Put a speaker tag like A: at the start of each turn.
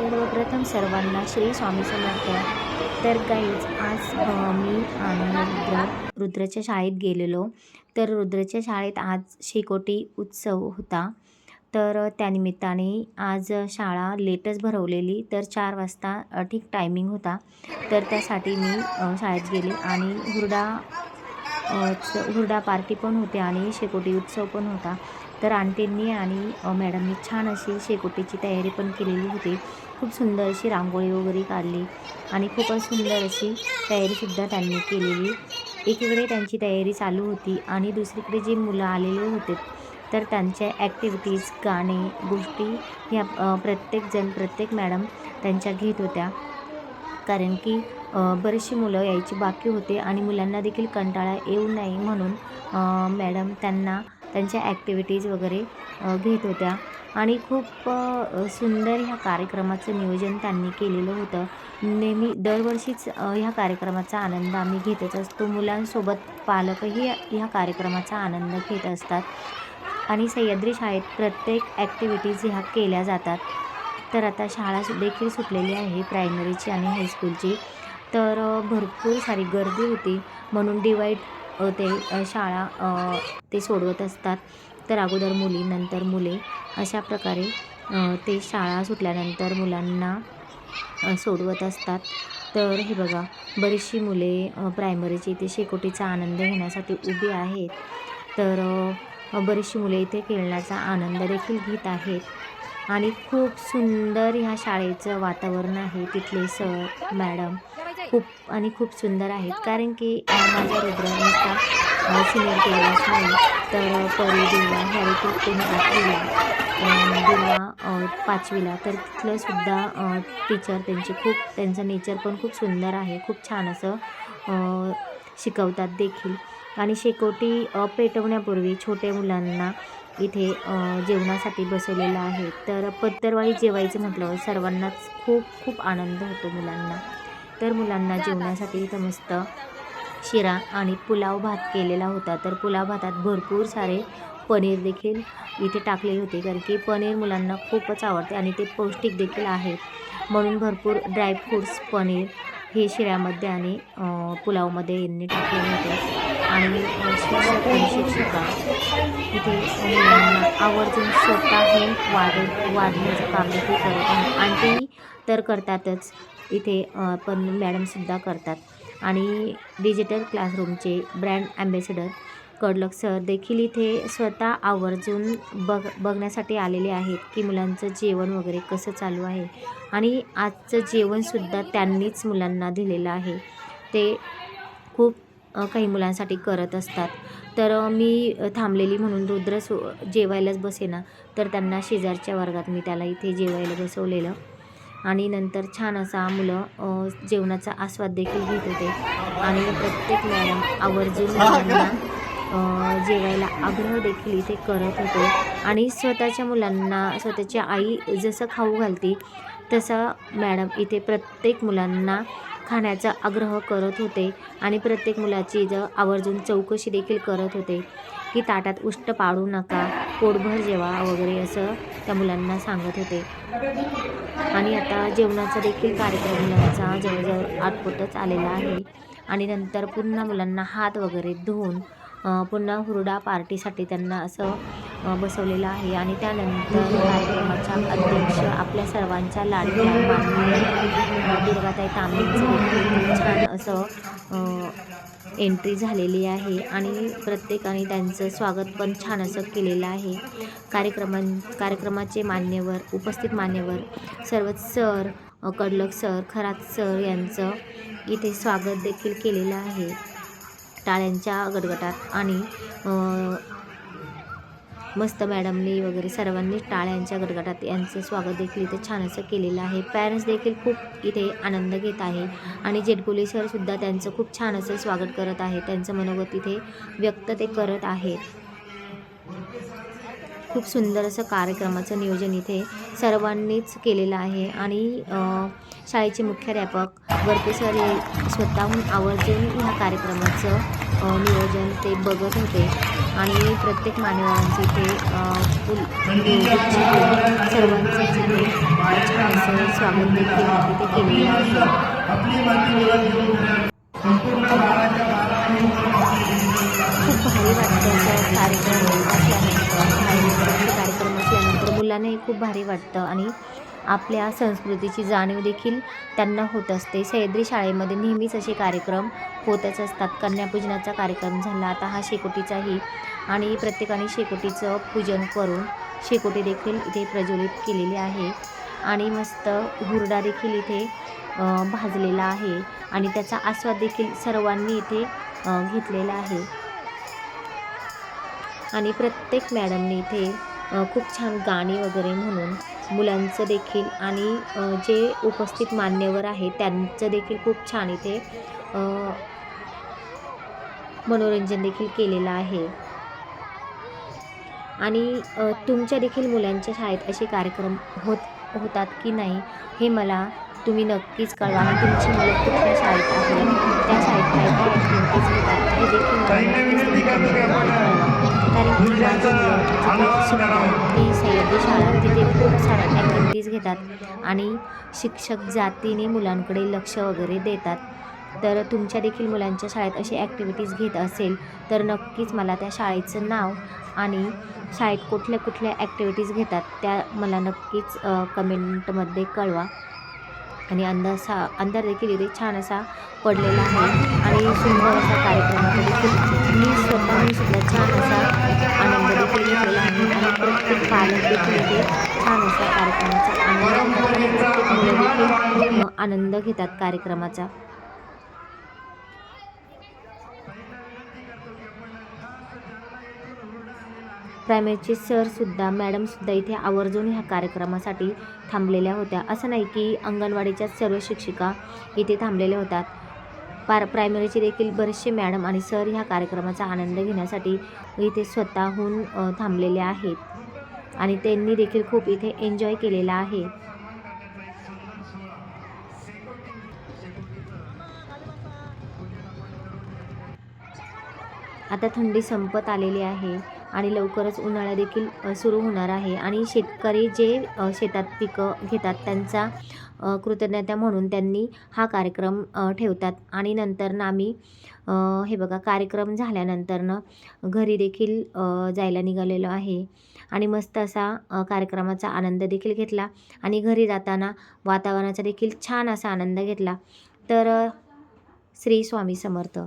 A: सर्वप्रथम सर्वांना श्री स्वामी समर्थ. तर काहीच आज मी आणि रुद्र रुद्रच्या शाळेत गेलेलो. तर रुद्रच्या शाळेत आज शेकोटी उत्सव होता. तर त्यानिमित्ताने आज शाळा लेटच भरवलेली. तर चार वाजता ठीक टायमिंग होता. तर त्यासाठी मी शाळेत गेले आणि हुरडा च- हुरडा पार्टी पण होते आणि शेकोटी उत्सव पण होता. तर आंटींनी आणि मॅडमनी छान अशी शेकोटीची तयारी पण केलेली होती. खूप सुंदर अशी रांगोळी वगैरे काढली आणि खूपच सुंदर अशी तयारीसुद्धा त्यांनी केलेली. एकीकडे त्यांची तयारी चालू होती आणि दुसरीकडे जे मुलं आलेले होते तर त्यांच्या ॲक्टिव्हिटीज गाणे गोष्टी ह्या प्रत्येकजण प्रत्येक मॅडम त्यांच्या घेत होत्या. कारण की बरीचशी मुलं यायची बाकी होते आणि मुलांना देखील कंटाळा येऊ नये म्हणून मॅडम त्यांना त्यांच्या ॲक्टिव्हिटीज वगैरे घेत होत्या. आणि खूप सुंदर ह्या कार्यक्रमाचं नियोजन त्यांनी केलेलं होतं. नेहमी दरवर्षीच ह्या कार्यक्रमाचा आनंद आम्ही घेतच असतो. मुलांसोबत पालकही ह्या कार्यक्रमाचा आनंद घेत असतात. आणि सह्याद्री शाळेत प्रत्येक ॲक्टिव्हिटीज ह्या केल्या जातात. तर आता शाळा देखील सुटलेली आहे प्रायमरीची आणि हायस्कूलची तर भरपूर सारी गर्दी होती. म्हणून डिवाईड ते शाळा ते सोडवत असतात. तर अगोदर मुली नंतर मुले अशा प्रकारे ते शाळा सुटल्यानंतर मुलांना सोडवत असतात. तर हे बघा बरीचशी मुले प्रायमरीची इथे शेकोटीचा आनंद घेण्यासाठी उभी आहेत. तर बरीचशी मुले इथे खेळण्याचा आनंद देखील घेत आहेत. आणि खूप सुंदर ह्या शाळेचं वातावरण आहे. तिथले सर मॅडम खूप आणि खूप सुंदर आहेत. कारण की माझ्या माझा रुद्र सिनियर केलाच नाही तर परी दिवा ह्या देखील आठवीला दुर्वा पाचवीला. तर तिथलं सुद्धा टीचर त्यांची खूप त्यांचं नेचर पण खूप सुंदर आहे. खूप छान असं शिकवतात देखील. आणि शेकोटी पेटवण्यापूर्वी छोट्या मुलांना इथे जेवणासाठी बसवलेलं आहे. तर पत्तरवाळी जेवायचं म्हटलं सर्वांनाच खूप खूप आनंद होतो मुलांना. तर मुलांना जेवणासाठी इथं मस्त शिरा आणि पुलाव भात केलेला होता. तर पुलाव भातात भरपूर सारे पनीर देखील इथे टाकलेले होते. कारण की पनीर मुलांना खूपच आवडते आणि ते पौष्टिक देखील आहे. म्हणून भरपूर ड्रायफ्रूट्स पनीर हे शिऱ्यामध्ये आणि पुलावमध्ये यांनी टाकलेले होते. आणि शिक्षक आणि शिक्षिका इथे मुलांना आवर्जून हे वाढ वाढण्याचं काम देखील करत आहे आंटी तर करतातच. इथे पण मॅडमसुद्धा करतात. आणि डिजिटल क्लासरूमचे ब्रँड ॲम्बेसेडर कडलक सर देखील इथे स्वतः आवर्जून बघ बघण्यासाठी आलेले आहेत की मुलांचं जेवण वगैरे कसं चालू आहे. आणि आजचं जेवणसुद्धा त्यांनीच मुलांना दिलेलं आहे. ते खूप काही मुलांसाठी करत असतात. तर मी थांबलेली म्हणून रुद्र सो जेवायलाच बसेना. तर त्यांना शेजारच्या वर्गात मी त्याला इथे जेवायला बसवलेलं. आणि नंतर छान असा मुलं जेवणाचा आस्वाद देखील घेत होते. आणि प्रत्येक मॅडम आवर्जून मुलांना जेवायला आग्रह देखील इथे करत होते. आणि स्वतःच्या मुलांना स्वतःची आई जसं खाऊ घालते तसं मॅडम इथे प्रत्येक मुलांना खाण्याचा आग्रह करत होते. आणि प्रत्येक मुलाची ज आवर्जून चौकशी देखील करत होते की ताटात उष्ट पाडू नका पोटभर जेवा वगैरे असं त्या मुलांना सांगत होते. आणि आता जेवणाचा देखील कार्यक्रम मुलांचा जवळजवळ आटपोटच आलेला आहे. आणि नंतर पुन्हा मुलांना हात वगैरे धुवून पुन्हा हुरडा पार्टीसाठी त्यांना असं बसवलेलं आहे. आणि त्यानंतर कार्यक्रमाच्या अध्यक्ष आपल्या सर्वांच्या लाडक्या माननीय दुर्गाताई तांबेंचं छान असं एंट्री झालेली आहे आणि प्रत्येकाने त्यांचं स्वागत पण छान असं केलेलं आहे. कार्यक्रमा कार्यक्रमाचे मान्यवर उपस्थित मान्यवर सर्वच sir Kadlak sir Kharat sir यांचं इथे स्वागत देखील केलेलं आहे. टाळ्यांच्या गडगटात आणि मस्त मॅडमनी वगैरे सर्वांनी टाळ्यांच्या गडगडात यांचं स्वागत देखील इथे छान असं केलेलं आहे. पॅरेंट्स देखील खूप इथे आनंद घेत आहे. आणि जेटकुले सरसुद्धा त्यांचं खूप छान असं स्वागत करत आहे. त्यांचं मनोगत इथे व्यक्त ते करत आहेत खूप सुंदर असं कार्यक्रमाचं नियोजन इथे सर्वांनीच केलेलं आहे. आणि शाळेचे मुख्याध्यापक वरपे सर हे स्वतःहून आवर्जून ह्या कार्यक्रमाचं नियोजन ते बघत होते. आणि प्रत्येक मान्यवरांचे ते फुल म्हणजे सर्वांचे असं स्वागत देखील तिथे केलेलं आहे. खूप भारी वाटतं असं कार्यक्रम असल्यानंतर कार्यक्रम असल्यानंतर मुलांनाही खूप भारी वाटतं आणि आपल्या संस्कृतीची जाणीव देखील त्यांना होत असते. सह्याद्री शाळेमध्ये नेहमीच असे कार्यक्रम होतच असतात. कन्यापूजनाचा कार्यक्रम झाला. आता हा शेकोटीचाही आणि प्रत्येकाने शेकोटीचं पूजन करून शेकोटी देखील इथे प्रज्वलित केलेली आहे. आणि मस्त हुरडा देखील इथे भाजलेला आहे. आणि त्याचा आस्वाद देखील सर्वांनी इथे घेतलेला आहे. आणि प्रत्येक मॅडमने इथे खूप छान गाणी वगैरे म्हणून मुलांचं देखील आणि जे उपस्थित मान्यवर आहे त्यांचं देखील खूप छान इथे मनोरंजन देखील केलेलं आहे. आणि तुमच्या देखील मुलांच्या शाळेत असे कार्यक्रम होत होतात की नाही हे मला तुम्ही नक्कीच कळवा. आणि तुमची मुलं कुठल्या शाळेत आहे त्या शाळेत काय काय ॲक्टिव्हिटीज हे देखील कारण की सह्याद्री शाळा तिथे खूप साऱ्या ॲक्टिव्हिटीज घेतात. आणि शिक्षक जातीने मुलांकडे लक्ष वगैरे देतात. तर तुमच्या देखील मुलांच्या शाळेत अशी ॲक्टिव्हिटीज घेत असेल तर नक्कीच मला त्या शाळेचं नाव आणि शाळेत कुठल्या कुठल्या ॲक्टिव्हिटीज घेतात त्या मला नक्कीच कमेंटमध्ये कळवा. आणि अंधारसा अंधार देखील इथे छान असा पडलेला आहे. आणि सुंदर असा कार्यक्रमाचा देखील मी सुद्धा छान असा आनंद देखील घेतलेला आहे. आणि प्रत्येक पालक देखील इथे छान असा कार्यक्रमाचा आनंद प्रत्येक मुलं देखील आनंद घेतात कार्यक्रमाचा. प्रायमरीचे सरसुद्धा मॅडमसुद्धा इथे आवर्जून ह्या कार्यक्रमासाठी थांबलेल्या होत्या. असं नाही की अंगणवाडीच्या सर्व शिक्षिका इथे थांबलेल्या होतात पार प्रायमरीचे देखील बरेचसे मॅडम आणि सर ह्या कार्यक्रमाचा आनंद घेण्यासाठी इथे स्वतःहून थांबलेले आहेत. आणि त्यांनी देखील खूप इथे एन्जॉय केलेला आहे. आता थंडी संपत आलेली आहे. आणि लवकरच उन्हाळा देखील सुरू होणार आहे. आणि शेतकरी जे शेतात पिकं घेतात त्यांचा कृतज्ञता म्हणून त्यांनी हा कार्यक्रम ठेवतात. आणि नंतर आम्ही हे बघा कार्यक्रम झाल्यानंतरनं घरी देखील जायला निघालेलो आहे. आणि मस्त असा कार्यक्रमाचा आनंद देखील घेतला. आणि घरी जाताना वातावरणाचा देखील छान असा आनंद घेतला. तर श्री स्वामी समर्थ.